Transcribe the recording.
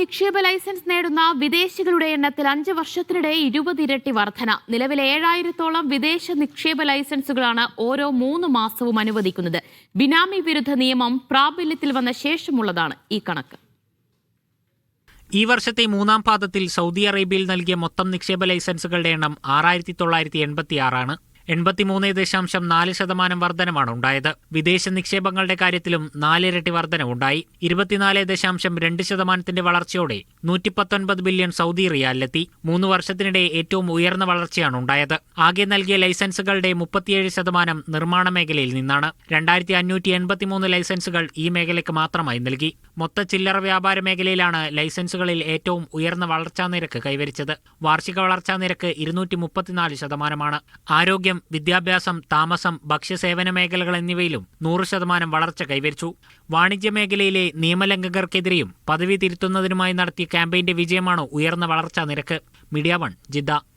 നിക്ഷേപ ലൈസൻസ് നേടുന്ന വിദേശികളുടെ എണ്ണത്തിൽ അഞ്ച് വർഷത്തിനിടെ ഇരുപത് ഇരട്ടി വർധന. നിലവിൽ ഏഴായിരത്തോളം വിദേശ നിക്ഷേപ ലൈസൻസുകളാണ് ഓരോ മൂന്ന് മാസവും അനുവദിക്കുന്നത്. ബിനാമി വിരുദ്ധ നിയമം പ്രാബല്യത്തിൽ വന്ന ശേഷമുള്ളതാണ് ഈ കണക്ക്. ഈ വർഷത്തെ മൂന്നാം പാദത്തിൽ സൗദി അറേബ്യയിൽ നൽകിയ മൊത്തം നിക്ഷേപ ലൈസൻസുകളുടെ എണ്ണം ആറായിരത്തി തൊള്ളായിരത്തി എൺപത്തിയാറാണ്. എൺപത്തിമൂന്ന് ദശാംശം നാല് ശതമാനം വർധനമാണ് ഉണ്ടായത്. വിദേശ നിക്ഷേപങ്ങളുടെ കാര്യത്തിലും നാലിരട്ടി വർധനവുണ്ടായി. ഇരുപത്തിനാല് ദശാംശം രണ്ട് ശതമാനത്തിന്റെ വളർച്ചയോടെ നൂറ്റിപ്പത്തൊൻപത് ബില്യൺ സൗദി റിയാലിലെത്തി. മൂന്ന് വർഷത്തിനിടെ ഏറ്റവും ഉയർന്ന വളർച്ചയാണ് ഉണ്ടായത്. ആകെ നൽകിയ ലൈസൻസുകളുടെ മുപ്പത്തിയേഴ് ശതമാനം നിർമ്മാണ മേഖലയിൽ നിന്നാണ്. രണ്ടായിരത്തി അഞ്ഞൂറ്റി എൺപത്തിമൂന്ന് ലൈസൻസുകൾ ഈ മേഖലയ്ക്ക് മാത്രമായി നൽകി. മൊത്ത ചില്ലറ വ്യാപാര മേഖലയിലാണ് ലൈസൻസുകളിൽ ഏറ്റവും ഉയർന്ന വളർച്ചാ നിരക്ക് കൈവരിച്ചത്. വാർഷിക വളർച്ചാ നിരക്ക് ഇരുന്നൂറ്റി മുപ്പത്തിനാല് ശതമാനമാണ്. ആരോഗ്യം വിദ്യാഭ്യാസം താമസം ഭക്ഷ്യസേവന മേഖലകൾ എന്നിവയിലും നൂറ് ശതമാനം വളർച്ച കൈവരിച്ചു. വാണിജ്യ മേഖലയിലെ നിയമലംഘകർക്കെതിരെയും പദവി തിരുത്തുന്നതിനുമായി നടത്തിയ ക്യാമ്പയിന്റെ വിജയമാണ് ഉയർന്ന വളർച്ചാ നിരക്ക്? Media one Jeddah.